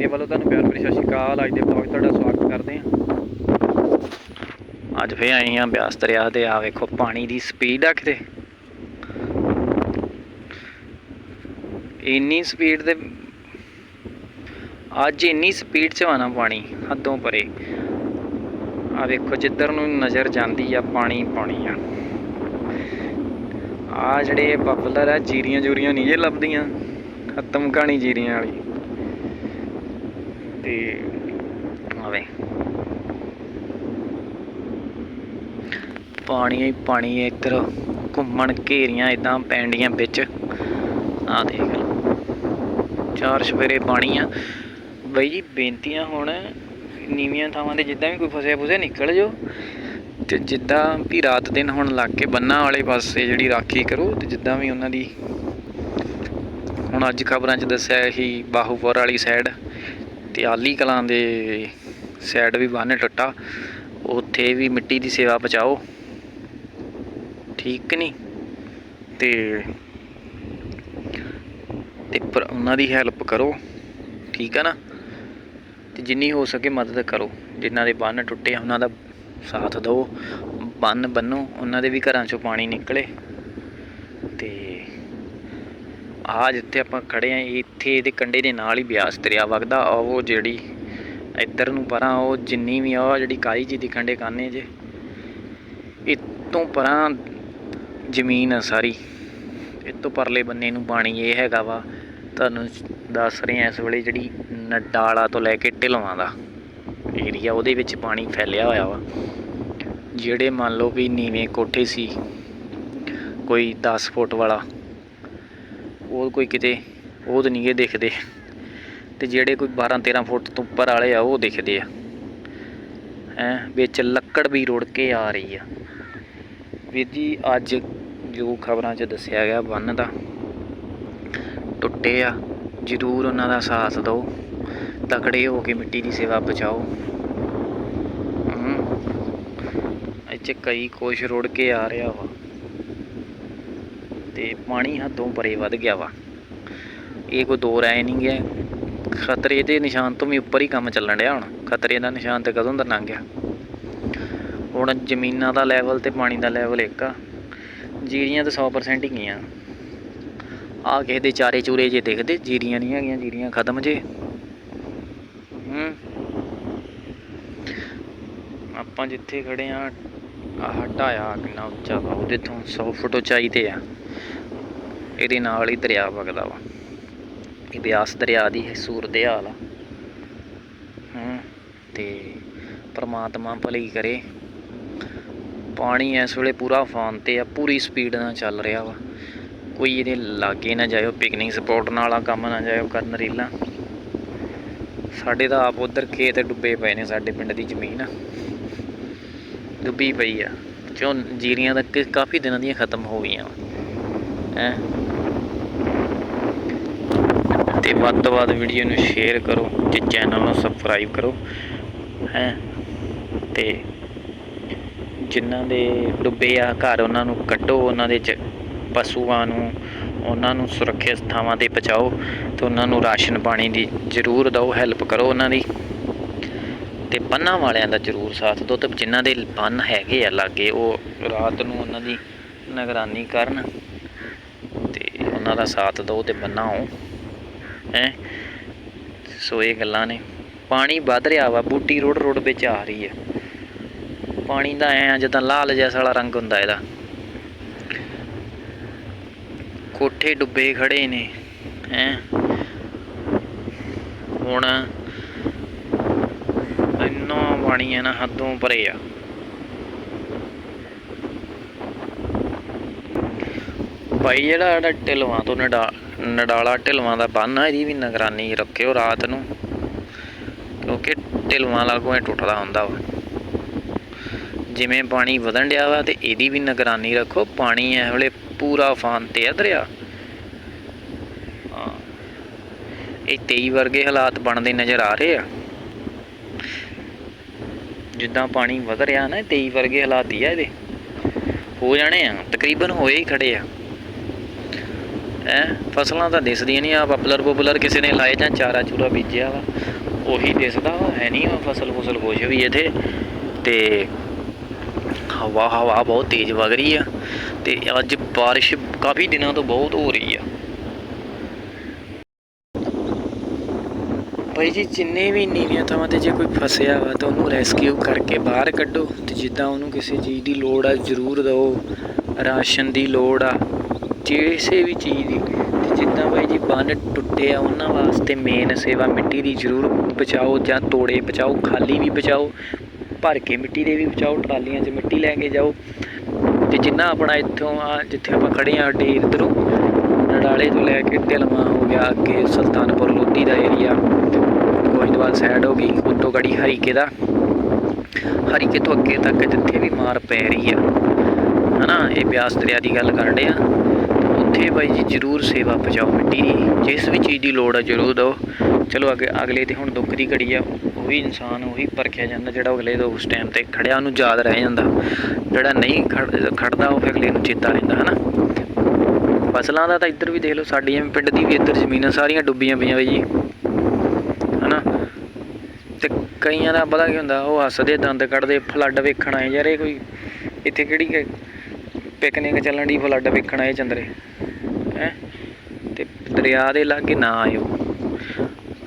ਮੇਰੇ ਵੱਲੋਂ ਤੁਹਾਨੂੰ ਪਿਆਰ ਭਰੀ ਸਤਿ ਸ਼੍ਰੀ ਅਕਾਲ। ਅੱਜ ਦੇ ਵਲੌਗ ਤੁਹਾਡਾ ਸਵਾਗਤ ਕਰਦੇ ਹਾਂ। ਅੱਜ ਫੇਰ ਆਏ ਹਾਂ ਬਿਆਸ ਦਰਿਆ ਤੇ ਆ ਵੇਖੋ ਪਾਣੀ ਦੀ ਸਪੀਡ ਆ ਕਿਤੇ। ਇੰਨੀ ਸਪੀਡ ਤੇ ਅੱਜ ਇੰਨੀ ਸਪੀਡ 'ਚ ਆਣਾ ਪਾਣੀ, ਹੱਦੋਂ ਪਰੇ। ਆ ਵੇਖੋ ਜਿੱਧਰ ਨੂੰ ਨਜ਼ਰ ਜਾਂਦੀ ਆ, ਪਾਣੀ ਪਾਣੀ ਆ। ਆ ਜਿਹੜੇ ਪਪੂਲਰ ਆ ਜੀਰੀਆਂ ਜੂਰੀਆਂ ਨਹੀਂ ਜੇ ਲੱਭਦੀਆਂ। ਖਤਮ ਕਹਾਣੀ ਜੀਰੀਆਂ ਵਾਲੀ। ਤੇ ਆਵੇ। ਪਾਣੀ ਹੀ ਪਾਣੀ ਹੈ ਇੱਧਰ ਘੁੰਮਣ ਘੇਰੀਆਂ ਇਦਾਂ ਪੈਂਡੀਆਂ ਵਿੱਚ। ਆ ਦੇਖ ਲਓ। ਚਾਰ ਸਵੇਰੇ ਪਾਣੀ ਆ ਬਈ ਜੀ ਬੇਨਤੀਆਂ ਹੁਣ ਨੀਵੀਆਂ ਥਾਵਾਂ ਤੇ ਜਿੱਦਾਂ ਵੀ ਕੋਈ ਫਸਿਆ ਫੁਸਿਆ ਨਿਕਲ ਜਾਓ। ਤੇ ਜਿੱਦਾਂ ਵੀ ਰਾਤ ਦਿਨ ਹੁਣ ਲੱਗ ਕੇ ਬੰਨਾ ਵਾਲੇ ਪਾਸੇ ਜਿਹੜੀ ਰਾਖੀ ਕਰੋ ਤੇ ਜਿੱਦਾਂ ਵੀ ਉਹਨਾਂ ਦੀ ਹੁਣ ਅੱਜ ਖਬਰਾਂ 'ਚ ਦੱਸਿਆ ਸੀ ਬਾਹੂਪੁਰ ਵਾਲੀ ਸਾਈਡ ਤੇ ਆਲੀ ਕਲਾਂ ਦੇ ਸਾਈਡ ਵੀ ਬੰਨ ਟੁੱਟਾ। ਉੱਥੇ ਵੀ ਮਿੱਟੀ ਦੀ ਸੇਵਾ ਬਚਾਓ ਠੀਕ ਨਹੀਂ ਤੇ ਤੇ ਪਰ ਉਹਨਾਂ ਦੀ ਹੈਲਪ ਕਰੋ। ਠੀਕ ਹੈ ਨਾ? ਤੇ ਜਿੰਨੀ ਹੋ ਸਕੇ ਮਦਦ ਕਰੋ। ਜਿਨ੍ਹਾਂ ਦੇ ਬੰਨ ਟੁੱਟੇ ਉਹਨਾਂ ਦਾ ਸਾਥ ਦਿਓ। ਬੰਨ ਬੰਨੋ ਉਹਨਾਂ ਦੇ ਵੀ ਘਰਾਂ ਚੋਂ ਪਾਣੀ ਨਿਕਲੇ। ਤੇ ਆ ਜਿੱਥੇ ਆਪਾਂ ਖੜੇ ਆ, ਇੱਥੇ ਇਹਦੇ ਕੰਢੇ ਦੇ ਨਾਲ ਹੀ ਬਿਆਸ ਦਰਿਆ ਵਗਦਾ। ਆ ਉਹ ਜਿਹੜੀ ਇੱਧਰ ਨੂੰ ਪਰਾਂ, ਉਹ ਜਿੰਨੀ ਵੀ ਆ ਜਿਹੜੀ ਕਾਲੀ ਜੀ ਦੀ ਕੰਢੇ ਕਾਨੇ ਜੇ ਇਤੋਂ ਪਰਾਂ ਜ਼ਮੀਨ ਆ ਸਾਰੀ। ਇਹ ਤੋਂ ਪਰਲੇ ਬੰਨੇ ਨੂੰ ਪਾਣੀ ਇਹ ਹੈਗਾ ਵਾ। ਤੁਹਾਨੂੰ ਦੱਸ ਰਹੇ ਆ ਇਸ ਵੇਲੇ ਜਿਹੜੀ ਨਡਾਲਾ ਤੋਂ ਲੈ ਕੇ ਢਿਲਵਾਂ ਦਾ ਏਰੀਆ ਉਹਦੇ ਵਿੱਚ ਪਾਣੀ ਫੈਲਿਆ ਹੋਇਆ ਵਾ। ਜਿਹੜੇ ਮੰਨ ਲਓ ਵੀ ਨੀਵੇਂ ਕੋਠੇ ਸੀ, ਕੋਈ 10 ਫੁੱਟ ਵਾਲਾ ਉਹ ਕੋਈ ਕਿਤੇ ਉਹ ਤਾਂ ਨਹੀਂ ਨਹੀਂਗੇ ਦੇਖਦੇ। ਤੇ ਜਿਹੜੇ ਕੋਈ 12 13 ਫੁੱਟ ਤੋਂ ਉੱਪਰ ਵਾਲੇ ਆ, ਉਹ ਦੇਖਦੇ ਆ। ਹੈ, ਵਿੱਚ ਲੱਕੜ ਵੀ ਰੁੜ ਕੇ ਆ ਰਹੀ ਆ। ਵੀਰ ਜੀ, ਅੱਜ ਜੋ ਖਬਰਾਂ 'ਚ ਦੱਸਿਆ ਗਿਆ, ਬੰਨ ਦਾ ਟੁੱਟੇ ਆ, ਜ਼ਰੂਰ ਉਹਨਾਂ ਦਾ ਸਾਥ ਦਿਓ। ਤਕੜੇ ਹੋ ਕੇ ਮਿੱਟੀ ਦੀ ਸੇਵਾ ਬਚਾਓ। ਇੱਥੇ ਕਈ ਕੁਛ ਰੁੜ ਕੇ ਆ ਰਿਹਾ ਵਾ। ਤੇ ਪਾਣੀ ਹੱਦੋਂ ਪਰੇ ਵੱਧ ਗਿਆ ਵਾ। ਇਹ ਕੋਈ ਦੋ ਰਾਏ ਨਹੀਂ ਗਿਆ ਖਤਰੇ ਦੇ ਨਿਸ਼ਾਨ ਤੋਂ ਵੀ ਉੱਪਰ ਹੀ ਕੰਮ ਚੱਲਣ ਡਿਆ ਹੁਣ। ਖਤਰੇ ਦਾ ਨਿਸ਼ਾਨ ਤੇ ਕਦੋਂ ਦਾ ਲੰਘ ਗਿਆ। ਹੁਣ ਜ਼ਮੀਨਾਂ ਦਾ ਲੈਵਲ ਤੇ ਪਾਣੀ ਦਾ ਲੈਵਲ ਇੱਕ ਆ। ਜੀਰੀਆਂ ਤਾਂ 100% ਹੀ ਗਈਆਂ। ਆ ਕਿਸੇ ਦੇ ਚਾਰੇ ਚੂਰੇ ਜੇ ਦਿਖਦੇ, ਜੀਰੀਆਂ ਨਹੀਂ ਹੈਗੀਆਂ, ਜੀਰੀਆਂ ਖਤਮ ਜੇ। ਹੂੰ। ਆਪਾਂ ਜਿੱਥੇ ਖੜੇ ਆ, ਆਹ ਢਾਇਆ ਕਿੰਨਾ ਉੱਚਾ ਵਾ। ਉਹਦੇ ਤੋਂ 100 ਫੁੱਟ ਉਚਾਈ ਤੇ ਆ। ਇਹਦੇ ਨਾਲ ਹੀ ਦਰਿਆ ਵਗਦਾ ਵਾ। ਇਹ ਬਿਆਸ ਦਰਿਆ ਦੀ ਹੈ ਸੂਰਤ ਹਾਲ ਆ। ਹੂੰ, ਤੇ ਪ੍ਰਮਾਤਮਾ ਭਲੀ ਕਰੇ। ਪਾਣੀ ਇਸ ਵੇਲੇ ਪੂਰਾ ਫਾਨ ਤੇ ਆ, ਪੂਰੀ ਸਪੀਡ ਨਾਲ ਚੱਲ ਰਿਹਾ ਵਾ। ਕੋਈ ਇਹਦੇ ਲਾਗੇ ਨਾ ਜਾਇਓ ਪਿਕਨਿਕ ਸਪੌਟ ਨਾਲ ਆ, ਕੰਮ ਨਾ ਜਾਇਓ, ਕਰਨ ਰੀਲਾਂ। ਸਾਡੇ ਤਾਂ ਆਪ ਉਧਰ ਖੇਤ ਡੁੱਬੇ ਪਏ ਨੇ, ਸਾਡੇ ਪਿੰਡ ਦੀ ਜ਼ਮੀਨ ਡੁੱਬੀ ਪਈ ਆ। ਚੋਂ ਜੀਰੀਆਂ ਤਾਂ ਕਾਫੀ ਦਿਨਾਂ ਦੀਆਂ ਖਤਮ ਹੋ ਗਈਆਂ ਹੈ? ਤੇ ਵੱਧ ਤੋਂ ਵੱਧ ਵੀਡੀਓ ਨੂੰ ਸ਼ੇਅਰ ਕਰੋ ਤੇ ਚੈਨਲ ਨੂੰ ਸਬਸਕ੍ਰਾਈਬ ਕਰੋ, ਹੈ। ਤੇ ਜਿਨ੍ਹਾਂ ਦੇ ਡੁੱਬੇ ਆ ਘਰ, ਉਹਨਾਂ ਨੂੰ ਕੱਢੋ, ਉਹਨਾਂ ਦੇ ਚ ਪਸ਼ੂਆਂ ਨੂੰ, ਉਹਨਾਂ ਨੂੰ ਸੁਰੱਖਿਅਤ ਥਾਵਾਂ ਤੇ ਪਹੁੰਚਾਓ ਤੇ ਉਹਨਾਂ ਨੂੰ ਰਾਸ਼ਨ ਪਾਣੀ ਦੀ ਜ਼ਰੂਰ ਦਿਓ ਹੈਲਪ ਕਰੋ ਉਹਨਾਂ ਦੀ। ਤੇ ਬੰਨਾਂ ਵਾਲਿਆਂ ਦਾ ਜ਼ਰੂਰ ਸਾਥ ਦਿਓ ਤੇ ਜਿਨ੍ਹਾਂ ਦੇ ਬੰਨ ਹੈਗੇ ਆ ਲਾਗੇ, ਉਹ ਰਾਤ ਨੂੰ ਉਹਨਾਂ ਦੀ ਨਿਗਰਾਨੀ ਕਰਨ ਤੇ ਉਹਨਾਂ ਦਾ ਸਾਥ ਦਿਓ ਤੇ ਬੰਨਾਓ ਹੈ ਸੋ ਇਹ ਗੱਲਾਂ ਨੇ। ਪਾਣੀ ਵੱਧ ਰਿਹਾ ਵਾ, ਬੂਟੀ ਰੋਡ ਰੋਡ ਵਿੱਚ ਆ ਰਹੀ ਹੈ। ਪਾਣੀ ਦਾ ਐ ਜਿੱਦਾਂ ਲਾਲ ਜੈਸਾ ਵਾਲਾ ਰੰਗ ਹੁੰਦਾ ਇਹਦਾ। ਕੋਠੇ ਡੁੱਬੇ ਖੜੇ ਨੇ, ਹੈ? ਹੁਣ ਇੰਨਾ ਪਾਣੀ ਹੈ ਨਾ ਹੱਦੋਂ ਪਰੇ ਆ। ਭਾਈ ਜਿਹੜਾ ਸਾਡਾ ਢਿਲਵਾਂ ਤੋਂ ਨਡਾ ਨਡਾਲਾ ਢਿਲਵਾਂ ਦਾ ਬੰਨ ਆ, ਇਹਦੀ ਵੀ ਨਿਗਰਾਨੀ ਰੱਖਿਓ ਰਾਤ ਨੂੰ। ਕਿਉਂਕਿ ਢਿਲਵਾਂ ਲਾਗੋਂ ਇਹ ਟੁੱਟਦਾ ਹੁੰਦਾ ਵਾ। ਜਿਵੇਂ ਪਾਣੀ ਵਧਣ ਡਿਆ ਵਾ ਤੇ ਇਹਦੀ ਵੀ ਨਿਗਰਾਨੀ ਰੱਖੋ, ਪਾਣੀ ਇਸ ਵੇਲੇ ਪੂਰਾ ਫਾਨ ਤੇ ਆ ਦਰਿਆ। ਇਹ 23 ਵਰਗੇ ਹਾਲਾਤ ਬਣਦੇ ਨਜ਼ਰ ਆ ਰਹੇ ਆ। ਜਿੱਦਾਂ ਪਾਣੀ ਵਧ ਰਿਹਾ ਨਾ 23 ਵਰਗੇ ਹਾਲਾਤ ਹੀ ਆ ਇਹਦੇ। ਹੋ ਜਾਣੇ ਆ, ਤਕਰੀਬਨ ਹੋਏ ਹੀ ਖੜੇ ਆ। ਹੈ, ਫਸਲਾਂ ਤਾਂ ਦਿਸਦੀਆਂ ਨਹੀਂ ਆ ਪਪਲਰ ਪਪੂਲਰ ਕਿਸੇ ਨੇ ਲਾਏ ਜਾਂ ਚਾਰਾ ਚੂਰਾ ਬੀਜਿਆ ਵਾ, ਉਹੀ ਦਿਸਦਾ ਹੈ ਨਹੀਂ ਉਹ ਫਸਲ ਫਸਲ ਕੁਛ ਵੀ ਇੱਥੇ, ਤੇ ਹਵਾ ਹਵਾ ਬਹੁਤ ਤੇਜ਼ ਵਗ ਰਹੀ ਆ, ਤੇ ਅੱਜ ਬਾਰਿਸ਼ ਕਾਫੀ ਦਿਨਾਂ ਤੋਂ ਬਹੁਤ ਹੋ ਰਹੀ ਆ। ਭਾਈ ਜੀ, ਜਿੰਨੇ ਵੀ ਨੀਵੀਆਂ ਥਾਵਾਂ ਤੇ ਜੇ ਕੋਈ ਫਸਿਆ ਵਾ, ਤਾਂ ਉਹਨੂੰ ਰੈਸਕਿਊ ਕਰਕੇ ਬਾਹਰ ਕੱਢੋ, ਤੇ ਜਿੱਦਾਂ ਉਹਨੂੰ ਕਿਸੇ ਚੀਜ਼ ਦੀ ਲੋੜ ਆ, ਜ਼ਰੂਰ ਦਿਓ, ਰਾਸ਼ਨ ਦੀ ਲੋੜ ਆ ਕਿਸੇ ਵੀ ਚੀਜ਼ ਦੀ ਤੇ ਜਿੱਦਾਂ ਭਾਈ ਜੀ ਬੰਨ ਟੁੱਟੇ ਆ, ਉਹਨਾਂ ਵਾਸਤੇ ਮੇਨ ਸੇਵਾ ਮਿੱਟੀ ਦੀ ਜ਼ਰੂਰ ਬਚਾਓ ਜਾਂ ਤੋੜੇ ਬਚਾਓ, ਖਾਲੀ ਵੀ ਬਚਾਓ, ਭਰ ਕੇ ਮਿੱਟੀ ਦੇ ਵੀ ਬਚਾਓ, ਟਰਾਲੀਆਂ 'ਚ ਮਿੱਟੀ ਲੈ ਕੇ ਜਾਓ। ਤੇ ਜਿੰਨਾ ਆਪਣਾ ਇੱਥੋਂ ਆ, ਜਿੱਥੇ ਆਪਾਂ ਖੜੇ ਆ ਡੇ ਇਧਰੋਂ, ਨਡਾਲੇ ਤੋਂ ਲੈ ਕੇ ਢਿਲਵਾਂ ਹੋ ਗਿਆ, ਅੱਗੇ ਸੁਲਤਾਨਪੁਰ ਲੋਧੀ ਦਾ ਏਰੀਆ ਗੋਇੰਦਵਾਲ ਸਾਈਡ ਹੋ ਗਈ, ਉੱਤੋਂ ਗੜੀ ਹਰੀਕੇ ਦਾ। ਹਰੀਕੇ ਤੋਂ ਅੱਗੇ ਤੱਕ ਜਿੱਥੇ ਵੀ ਮਾਰ ਪੈ ਰਹੀ ਆ, ਹਨਾ, ਇਹ ਬਿਆਸ ਦਰਿਆ ਦੀ ਗੱਲ ਕਰਦੇ ਆ ਉੱਥੇ ਬਾਈ ਜੀ ਜ਼ਰੂਰ ਸੇਵਾ ਪਹੁੰਚਾਓ ਮਿੱਟੀ ਦੀ। ਜਿਸ ਵੀ ਚੀਜ਼ ਦੀ ਲੋੜ ਆ ਜ਼ਰੂਰ ਦਿਓ। ਚਲੋ ਅੱਗੇ, ਅਗਲੇ ਤੇ ਹੁਣ ਦੁੱਖ ਦੀ ਘੜੀ ਆ, ਉਹ ਵੀ ਇਨਸਾਨ ਉਹੀ ਪਰਖਿਆ ਜਾਂਦਾ ਜਿਹੜਾ ਅਗਲੇ ਤੋਂ ਉਸ ਟਾਈਮ ਤੇ ਖੜਿਆ, ਉਹਨੂੰ ਯਾਦ ਰਹਿ ਜਾਂਦਾ। ਜਿਹੜਾ ਨਹੀਂ ਖੜ- ਖੜਦਾ, ਉਹ ਫਿਰ ਅਗਲੇ ਨੂੰ ਚੇਤਾ ਰਹਿੰਦਾ, ਹਨਾ? ਫਸਲਾਂ ਦਾ ਤਾਂ ਇੱਧਰ ਵੀ ਦੇਖ ਲਓ, ਸਾਡੀਆਂ ਵੀ ਪਿੰਡ ਦੀ ਵੀ ਇੱਧਰ ਜ਼ਮੀਨਾਂ ਸਾਰੀਆਂ ਡੁੱਬੀਆਂ ਪਈਆਂ ਬਾਈ ਜੀ। ਹਨਾ? ਤੇ ਕਈਆਂ ਦਾ ਪਤਾ ਕੀ ਹੁੰਦਾ, ਉਹ ਹੱਸਦੇ, ਦੰਦ ਕੱਢਦੇ ਫਲੱਡ ਵੇਖਣ ਆਏ, ਯਾਰ ਇਹ ਕੋਈ, ਇੱਥੇ ਕਿਹੜੀ ਪਿਕਨਿਕ ਚੱਲਣ ਦੀ ਫਲੱਡ ਵੇਖਣ ਆਏ ਚੰਦਰੇ? ਹੈ ਤੇ ਦਰਿਆ ਦੇ ਲਾਗੇ ਨਾ ਆਇਓ।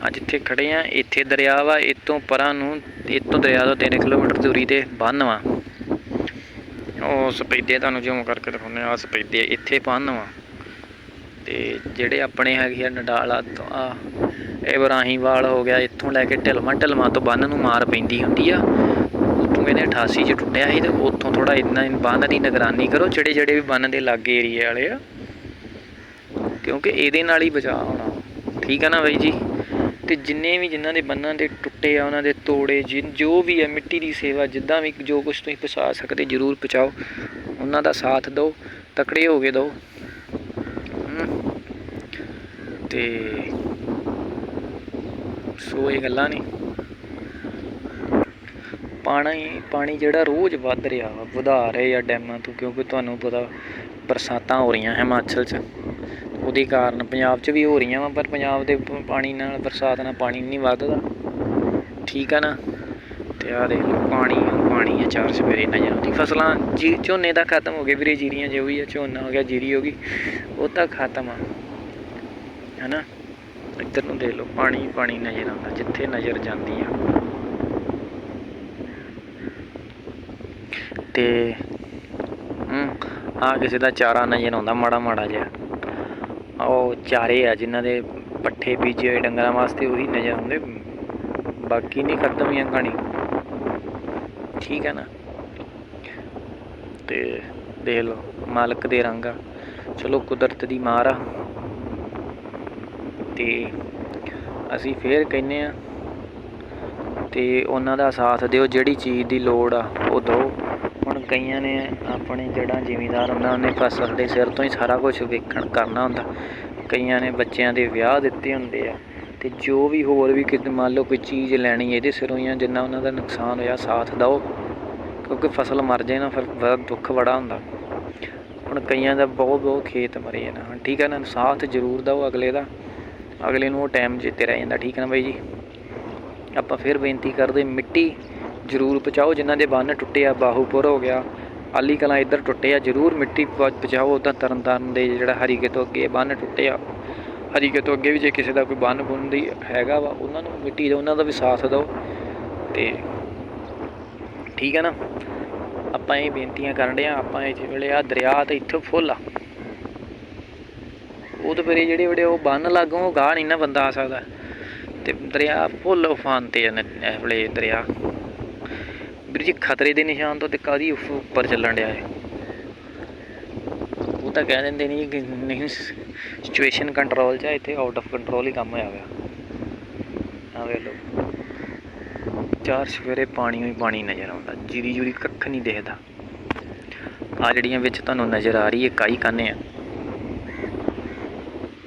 ਅੱਜ ਇੱਥੇ ਖੜੇ ਆ ਇੱਥੇ ਦਰਿਆ ਵਾ ਇਤੋਂ ਪਰਾਂ ਨੂੰ ਇਤੋਂ ਦਰਿਆ ਤੋਂ 3 ਕਿਲੋਮੀਟਰ ਦੂਰੀ ਤੇ ਬੰਨ ਵਾ ਉਹ ਸਪੈਦੇ ਤੁਹਾਨੂੰ ਜਿਉਂ ਕਰਕੇ ਦਿਖਾਉਂਦੇ ਆ ਸਪੈਦੇ ਇੱਥੇ ਬੰਨ ਵਾ ਤੇ ਜਿਹੜੇ ਆਪਣੇ ਹੈਗੇ ਆ ਨਡਾਲਾ ਤੋਂ ਆ ਇਬਰਾਹੀਮਵਾਲ ਹੋ ਗਿਆ, ਇੱਥੋਂ ਲੈ ਕੇ ਢਿਲਵਾਂ ਢਿਲਵਾਂ ਤੋਂ ਬੰਨ ਨੂੰ ਮਾਰ ਪੈਂਦੀ ਹੁੰਦੀ ਆ। ਉੱਥੋਂ ਕਹਿੰਦੇ 88 ਚ ਟੁੱਟਿਆ ਸੀ ਤੇ ਉੱਥੋਂ ਥੋੜਾ ਇੰਨਾ ਬੰਨ ਦੀ ਨਿਗਰਾਨੀ ਕਰੋ। ਜਿਹੜੇ ਜਿਹੜੇ ਵੀ ਬੰਨ ਦੇ ਲਾਗੇ ਏਰੀਏ ਵਾਲੇ ਆ ਕਿਉਂਕਿ ਇਹਦੇ ਨਾਲ ਹੀ ਬਚਾਅ ਹੋਣਾ। ਠੀਕ ਆ ਨਾ ਬਾਈ ਜੀ? ਤੇ ਜਿੰਨੇ ਵੀ ਜਿਨ੍ਹਾਂ ਦੇ ਬੰਨਾਂ ਦੇ ਟੁੱਟੇ ਆ, ਉਹਨਾਂ ਦੇ ਤੋੜੇ, ਜਿਨ, ਜੋ ਵੀ ਹੈ ਮਿੱਟੀ ਦੀ ਸੇਵਾ, ਜਿੱਦਾਂ ਵੀ ਜੋ ਕੁਝ ਤੁਸੀਂ ਪਹੁੰਚਾ ਸਕਦੇ, ਜਰੂਰ ਪਹੁੰਚਾਓ। ਉਹਨਾਂ ਦਾ ਸਾਥ ਦਿਓ, ਤਕੜੇ ਹੋ ਕੇ ਦਿਓ। ਹਮ। ਤੇ ਸੋ ਇਹ ਗੱਲਾਂ ਨਹੀਂ ਪਾਣੀ ਪਾਣੀ ਜਿਹੜਾ ਰੋਜ਼ ਵੱਧ ਰਿਹਾ ਵਾ ਵਧਾ ਰਹੇ ਆ ਡੈਮਾਂ ਤੋਂ, ਕਿਉਂਕਿ ਤੁਹਾਨੂੰ ਪਤਾ ਬਰਸਾਤਾਂ ਹੋ ਰਹੀਆਂ, ਹਿਮਾਚਲ 'ਚ। ਉਹਦੇ ਕਾਰਨ ਪੰਜਾਬ 'ਚ ਵੀ ਹੋ ਰਹੀਆਂ ਵਾ, ਪਰ ਪੰਜਾਬ ਦੇ ਪਾਣੀ ਨਾਲ, ਬਰਸਾਤ ਨਾਲ ਪਾਣੀ ਨਹੀਂ ਵੱਧਦਾ। ਠੀਕ ਆ ਨਾ? ਤੇ ਆ ਦੇਖ ਲਓ, ਪਾਣੀ ਪਾਣੀ ਆ ਚਾਰ ਸਵੇਰੇ ਨਜ਼ਰ ਆਉਂਦੀ ਫਸਲਾਂ ਜੀ, ਝੋਨੇ ਤਾਂ ਖਤਮ ਹੋ ਗਏ ਵੀਰੇ, ਜੀਰੀਆਂ ਜੋ ਵੀ ਆ, ਝੋਨਾ ਹੋ ਗਿਆ, ਜੀਰੀ ਹੋ ਗਈ, ਉਹ ਤਾਂ ਖਤਮ ਆ। ਹੈਨਾ? ਇੱਧਰ ਨੂੰ ਦੇਖ ਲਓ, ਪਾਣੀ ਪਾਣੀ ਨਜ਼ਰ ਆਉਂਦਾ, ਜਿੱਥੇ ਨਜ਼ਰ ਜਾਂਦੀ ਆ। ਤੇ, ਹੂੰ ਆ ਕਿਸੇ ਦਾ ਚਾਰਾ ਨਜ਼ਰ ਆਉਂਦਾ ਮਾੜਾ ਮਾੜਾ ਜਿਹਾ। ਉਹ ਚਾਰੇ ਆ, ਜਿਨ੍ਹਾਂ ਦੇ ਪੱਠੇ ਬੀਜੇ ਹੋਏ ਡੰਗਰਾਂ ਵਾਸਤੇ ਉਹੀ ਨਜ਼ਰ ਆਉਂਦੇ ਬਾਕੀ ਨਹੀਂ ਖਤਮ ਹੀ ਕਹਾਣੀ। ਠੀਕ ਹੈ ਨਾ? ਤੇ ਦੇਖ ਲਓ, ਮਾਲਕ ਦੇ ਰੰਗ ਆ। ਚਲੋ ਕੁਦਰਤ ਦੀ ਮਾਰ ਆ। ਤੇ ਅਸੀਂ ਫੇਰ ਕਹਿੰਨੇ ਆ, ਤੇ ਉਹਨਾਂ ਦਾ ਸਾਥ ਦਿਓ, ਜਿਹੜੀ ਚੀਜ਼ ਦੀ ਲੋੜ ਆ, ਉਹ ਦਿਓ। ਕਈਆਂ ਨੇ ਆਪਣੇ ਜਿਹੜਾ ਜ਼ਿਮੀਂਦਾਰ ਹੁੰਦਾ, ਉਹਨੇ ਫਸਲ ਦੇ ਸਿਰ ਤੋਂ ਹੀ ਸਾਰਾ ਕੁਝ ਵੇਖਣ ਕਰਨਾ ਹੁੰਦਾ। ਕਈਆਂ ਨੇ ਬੱਚਿਆਂ ਦੇ ਵਿਆਹ ਦਿੱਤੇ ਹੁੰਦੇ ਆ, ਤੇ ਜੋ ਵੀ ਹੋਰ ਵੀ ਕਿਤੇ ਮੰਨ ਲਓ ਕੋਈ ਚੀਜ਼ ਲੈਣੀ ਇਹਦੇ ਸਿਰੋਂ ਹੀ ਆ, ਜਿੰਨਾ ਉਹਨਾਂ ਦਾ ਨੁਕਸਾਨ ਹੋਇਆ, ਸਾਥ ਦਿਓ। ਕਿਉਂਕਿ ਫਸਲ ਮਰ ਜਾਏ ਨਾ, ਫਿਰ ਬੜਾ ਦੁੱਖ ਬੜਾ ਹੁੰਦਾ। ਹੁਣ ਕਈਆਂ ਦਾ ਬਹੁਤ ਬਹੁਤ ਖੇਤ ਮਰੇ ਆ ਨਾ। ਠੀਕ ਹੈ ਨਾ, ਸਾਥ ਜ਼ਰੂਰ ਦਿਓ ਅਗਲੇ ਦਾ। ਅਗਲੇ ਨੂੰ ਉਹ ਟਾਈਮ ਚੇਤੇ ਰਹਿ ਜਾਂਦਾ, ਠੀਕ ਹੈ ਨਾ ਬਾਈ ਜੀ? ਆਪਾਂ ਫਿਰ ਬੇਨਤੀ ਕਰਦੇ, ਮਿੱਟੀ ਜ਼ਰੂਰ ਪਹੁੰਚਾਓ, ਜਿਨ੍ਹਾਂ ਦੇ ਬੰਨ ਟੁੱਟੇ ਆ, ਬਾਹੂਪੁਰ ਹੋ ਗਿਆ। ਆਲੀ ਕਲਾਂ ਇੱਧਰ ਟੁੱਟੇ ਆ, ਜ਼ਰੂਰ ਮਿੱਟੀ ਪਹੁੰ- ਪਹੁੰਚਾਓ ਉੱਦਾਂ ਤਰਨ ਤਾਰਨ ਦੇ ਜਿਹੜਾ ਹਰੀਕੇ ਤੋਂ ਅੱਗੇ ਬੰਨ ਟੁੱਟੇ ਆ। ਹਰੀਕੇ ਤੋਂ ਅੱਗੇ ਵੀ ਜੇ ਕਿਸੇ ਦਾ ਕੋਈ ਬੰਨ ਬੁੰਨ ਦੀ ਹੈਗਾ ਵਾ, ਉਹਨਾਂ ਨੂੰ ਮਿੱਟੀ ਦਾ, ਉਹਨਾਂ ਦਾ ਵੀ ਸਾਥ ਦਿਓ। ਤੇ ਠੀਕ ਹੈ ਨਾ? ਆਪਾਂ ਇਹ ਬੇਨਤੀਆਂ ਕਰਨ ਡਏ ਆ ਆਪਾਂ ਇਸ ਵੇਲੇ ਆ ਦਰਿਆ ਤੇ ਇੱਥੇ ਫੁੱਲ ਆ। ਉਹ ਤਾਂ ਫਿਰ ਜਿਹੜੇ ਜਿਹੜੇ ਉਹ ਬੰਨ ਲਾਗੋਂ ਉਹ ਗਾਹ ਨਹੀਂ ਨਾ ਬੰਦਾ ਆ ਸਕਦਾ। ਤੇ ਦਰਿਆ ਫੁੱਲ ਉਫਾਨ ਤੇ ਆ ਨ- ਇਸ ਵੇਲੇ ਦਰਿਆ। ਵੀਰ ਜੀ, ਖਤਰੇ ਦੇ ਨਿਸ਼ਾਨ ਤੋਂ ਤੇ ਕਾਦੀ ਉੱਪਰ ਚੱਲਣ ਡਿਆ ਹੈ ਉਹ ਤਾਂ ਕਹਿ ਦਿੰਦੇ ਨਹੀਂ ਕਿ ਨਹੀਂ ਸਿਚੁਏਸ਼ਨ ਕੰਟਰੋਲ 'ਚ ਇੱਥੇ ਆਊਟ ਆਫ ਕੰਟਰੋਲ ਹੀ ਕੰਮ ਹੋਇਆ ਹੋਇਆ ਆ ਵੇਖ ਲਓ। ਚਾਰ ਸਵੇਰੇ ਪਾਣੀ ਹੀ ਪਾਣੀ ਨਜ਼ਰ ਆਉਂਦਾ, ਜੀਰੀ ਜੂਰੀ ਕੱਖ ਨਹੀਂ ਦਿਖਦਾ। ਆ ਜਿਹੜੀਆਂ ਵਿੱਚ ਤੁਹਾਨੂੰ ਨਜ਼ਰ ਆ ਰਹੀ ਹੈ ਕਾਈ ਕਾਨੇ ਆ?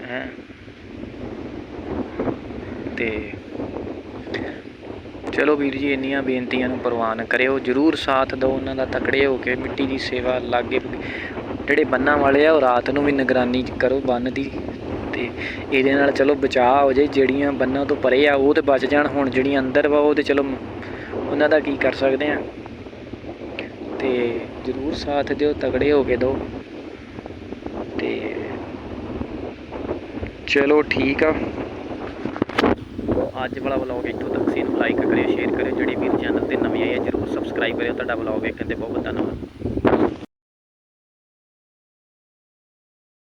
ਹੈ? ਤੇ ਚਲੋ ਵੀਰ ਜੀ, ਇੰਨੀਆਂ ਬੇਨਤੀਆਂ ਨੂੰ ਪ੍ਰਵਾਨ ਕਰਿਓ, ਜਰੂਰ ਸਾਥ ਦਿਓ, ਉਹਨਾਂ ਦਾ ਤਕੜੇ ਹੋ ਕੇ ਮਿੱਟੀ ਦੀ ਸੇਵਾ ਲਾਗੇ ਜਿਹੜੇ ਬੰਨਾਂ ਵਾਲੇ ਆ, ਉਹ ਰਾਤ ਨੂੰ ਵੀ ਨਿਗਰਾਨੀ ਕਰੋ ਬੰਨ ਦੀ ਤੇ ਇਹਦੇ ਨਾਲ ਚਲੋ ਬਚਾਅ ਹੋ ਜਾਏ, ਜਿਹੜੀਆਂ ਬੰਨਾਂ ਤੋਂ ਪਰੇ ਆ, ਉਹ ਤੇ ਬਚ ਜਾਣ, ਹੁਣ ਜਿਹੜੀਆਂ ਅੰਦਰ ਵਾ, ਉਹ ਤੇ ਚਲੋ ਉਹਨਾਂ ਦਾ ਕੀ ਕਰ ਸਕਦੇ ਆ। ਤੇ ਜ਼ਰੂਰ ਸਾਥ ਦਿਓ ਤਗੜੇ ਹੋ ਕੇ ਦਿਓ। ਤੇ ਚਲੋ ਠੀਕ ਆ। ਅੱਜ ਵਾਲਾ ਵਲੌਗ ਇੱਥੋਂ ਤੱਕ। ਸੀ ਇਹਨੂੰ ਲਾਈਕ ਕਰਿਓ ਸ਼ੇਅਰ ਕਰਿਓ। ਜਿਹੜੇ ਵੀਰ ਚੈਨਲ ਤੇ ਨਵੇਂ ਆਈ ਹੈ ਜਰੂਰ ਸਬਸਕ੍ਰਾਈਬ ਕਰਿਓ। ਤੁਹਾਡਾ ਵਲੌਗ ਵੇਖਣ ਤੇ ਬਹੁਤ ਬਹੁਤ ਧੰਨਵਾਦ।